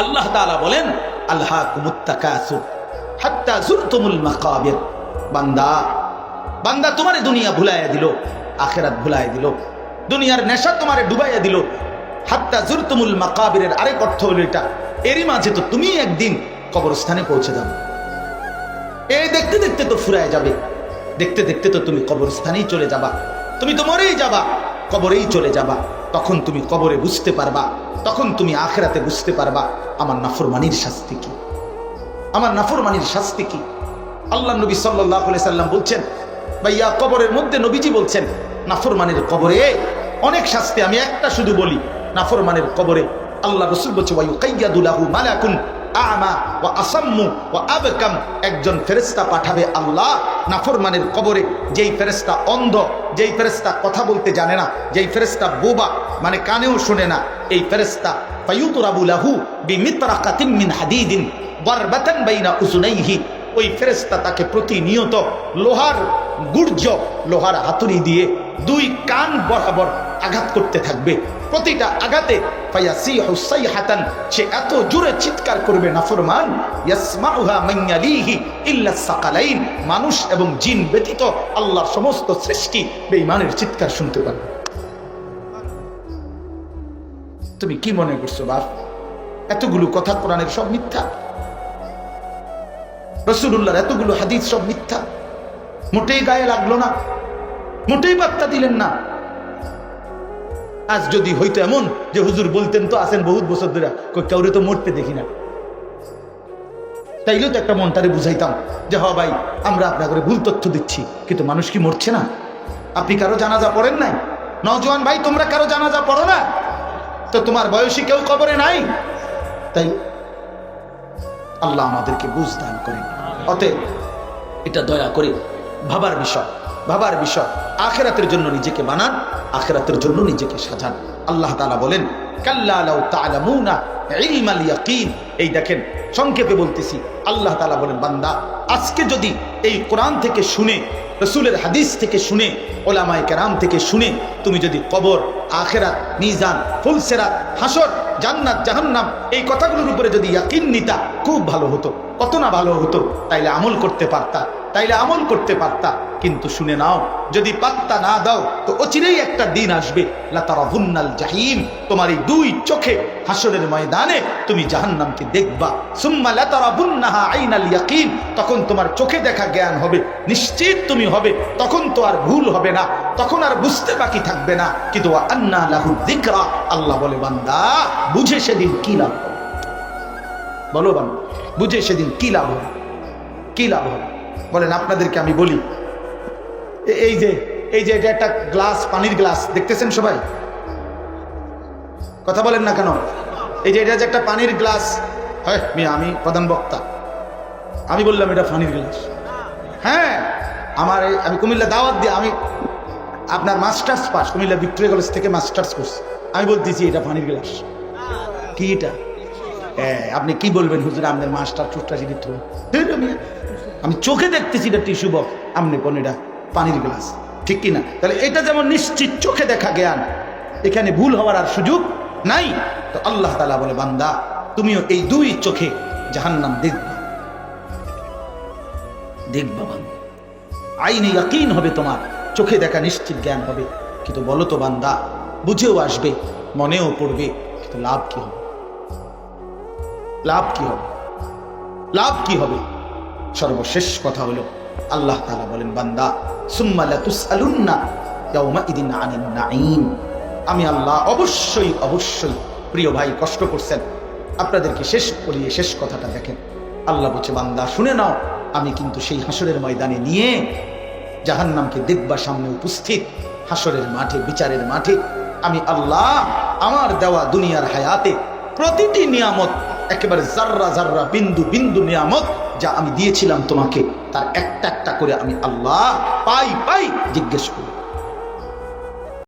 আল্লাহ তাআলা বলেন আল্লাহ জুরতুমুল মাকাবির। বান্দা বান্দা তোমারে দুনিয়া ভুলাইয়া দিল, আখেরাত ভুলাইয়া দিল, দুনিয়ার নেশা তোমারে ডুবাইয়া দিল। হাত্তা জুরতুমুল মাকাবিরের আরেক অর্থ হলো এটা, এরই মাঝে তো তুমি একদিন কবরস্থানে পৌঁছে দাও এই দেখতে দেখতে তো ফুরায় যাবে, দেখতে দেখতে তো তুমি কবরস্থানেই চলে যাবা, তুমি তো মরেই যাবা, কবরেই চলে যাবা। তখন তুমি কবরে বুঝতে পারবা, তখন তুমি আখেরাতে বুঝতে পারবা আমার নাফরমানির শাস্তি কি। আমার নাফরমানির শাস্তি কি। আল্লাহ নবী সাল্লাহ সাল্লাম বলছেন, ভাইয়া, কবরের মধ্যে নবীজি বলছেন, নাফরমানের কবরে অনেক শাস্তি, আমি একটা শুধু বলি, নাফরমানের কবরে আল্লাহ রসুল বলছে ওয়ায়ু কাইয়াদুলাহু মালাকুন আমা ও আসাম্মু ও আবকাম। একজন ফেরেস্তা পাঠাবে আল্লাহ নাফরমানের কবরে। যেই ফেরেস্তা অন্ধ, যেই ফেরেস্তা কথা বলতে জানে না, যেই ফেরেস্তা বোবা মানে কানেও শোনে না, এই ফেরেস্তা ফায়ুতুরাবু লাহু বিমিতরাকাতিন মিন হাদিদিন বারবাতান বাইনা উজুনাইহি। ওই ফেরেস্তা তাকে প্রতিনিয়ত লোহার গুর্জ, লোহার হাতুড়ি দিয়ে দুই কান বরাবর আঘাত করতে থাকবে। প্রতিটা আঘাতে সাইহাতান, সে এত জোরে চিৎকার করবে নাফরমান সাকালাইন। মানুষ এবং জিন ব্যতীত আল্লাহর সমস্ত সৃষ্টি বেঈমানের চিৎকার শুনতে পারবে। তুমি কি মনে করছ বাপ? এতগুলো কথা কোরআনের সব মিথ্যা? রসুল্লাহর এতগুলো হাদিস সব মিথ্যা? মোটেই গায়ে লাগল না। মোটেই বার্তা দিলেন না। আজ যদি হইতো এমন যে হুজুর বলতেন তো আছেন বহুত বছর ধরে কাউরে তো মরতে দেখি না। তাইলেও তো একটা মনটারে বুঝাইতাম যে হ ভাই, আমরা আপনাকে ভুল তথ্য দিচ্ছি, কিন্তু মানুষ কি মরছে না? আপনি কারও জানাজা পড়েন নাই? নজওয়ান ভাই, তোমরা কারও জানাজা পড়ো না? তো তোমার বয়সী কেউ কবরে নাই? তাই আল্লাহ আমাদেরকে বুঝ দান করেন। অতএব এটা দয়া করে ভাবার বিষয় ভাবার বিষয়। আখেরাতের জন্য নিজেকে বানান, আখেরাতের জন্য নিজেকে সাজান। আল্লাহ তাআলা বলেন এই দেখেন, সংক্ষেপে বলতেছি, আল্লাহ তাআলা বলেন, বান্দা, আজকে যদি এই কোরআন থেকে শুনে, রসুলের হাদিস থেকে শুনে, ওলামায়ে কেরাম থেকে শুনে, তুমি যদি কবর, আখেরাত, মিজান, ফুলসেরাত হাসর জান্নাত, জাহান্নাম, এই কথাগুলোর উপরে যদি ইয়াকিন নিতা, খুব ভালো হতো। কত না ভালো হতো, তাইলে আমল করতে পারতা, তাইলে আমল করতে পারতা। কিন্তু শুনে নাও, যদি পাত্তা না দাও, তো অচিরেই একটা দিন আসবে। লাতারাভুন্নাল জাহিম, তোমার এই দুই চোখে হাসরের ময়দানে তুমি জাহান্নামকে দেখবা। সুম্মা লাতারাভুন্নাহা আইনাল ইয়াকিন, তখন তোমার চোখে দেখা জ্ঞান হবে, নিশ্চিত তুমি হবে, তখন তো আর ভুল হবে না, তখন আর বুঝতে বাকি থাকবে না। কিন্তু আন্না লাহু যিকরা, আল্লাহ বলে, বান্দা, বুঝে সেদিন কি লাভ? বলো বান্দা বুঝে সেদিন কি লাভ হবে? কি লাভ হবে? বলেন, আপনাদেরকে আমি বলি। এই যে এই যে এটা একটা গ্লাস, পানির গ্লাস, দেখতেছেন সবাই? কথা বলেন না কেন? এই যে এটা যে একটা পানির গ্লাস, হয়, মিয়া, আমি প্রধান বক্তা। আমি বললাম এটা পানির গ্লাস। হ্যাঁ আমার আমি কুমিল্লা দাওয়াত দিয়ে, আমি আপনার masters pass, Comilla Victoria college থেকে মাস্টার্স করছি। আমি বলতেছি এটা পানির গ্লাস। কি এটা? হ্যাঁ আপনি কি বলবেন, হুজুর আপনার চুটটা জিনিস তো আমি চোখে দেখতেছি এটা টিস্যু বক্স আপনি কোন এটা পানির গ্লাস, ঠিক কি না তাহলে এটা যেমন নিশ্চিত চোখে দেখা জ্ঞান, এখানে ভুল হওয়ার আর সুযোগ নাই। তো আল্লাহ তালা বলে, বান্দা, তুমিও এই দুই চোখে জাহান্নাম দেখবা। দেখবা বান্দা। আইনে ইয়াকিন হবে তোমার, চোখে দেখা নিশ্চিত জ্ঞান হবে। কিন্তু বলো তো বান্দা, বুঝেও আসবে, মনেও পড়বে, কিন্তু লাভ কি হবে? লাভ কি হবে? লাভ কি হবে? সর্বশেষ কথা হলো, আল্লাহ তালা বলেন, বান্দা আমি আল্লাহ অবশ্যই অবশ্যই প্রিয় ভাই, কষ্ট করছেন। আপনাদেরকে শেষ করিয়ে শেষ কথাটা দেখেন। আল্লাহ বলছে, বান্দা, শুনে নাও, আমি কিন্তু সেই হাসরের ময়দানে নিয়ে জাহান্নামকে দেখবা সামনে উপস্থিত হাসরের মাঠে, বিচারের মাঠে, আমি আল্লাহ আমার দেওয়া দুনিয়ার হায়াতে প্রতিটি নিয়ামত একেবারে জাররা জাররা বিন্দু বিন্দু নিয়ামত যা আমি দিয়েছিলাম তোমাকে, তার একটা একটা করে আমি আল্লাহ পাই পাই জিজ্ঞেস করি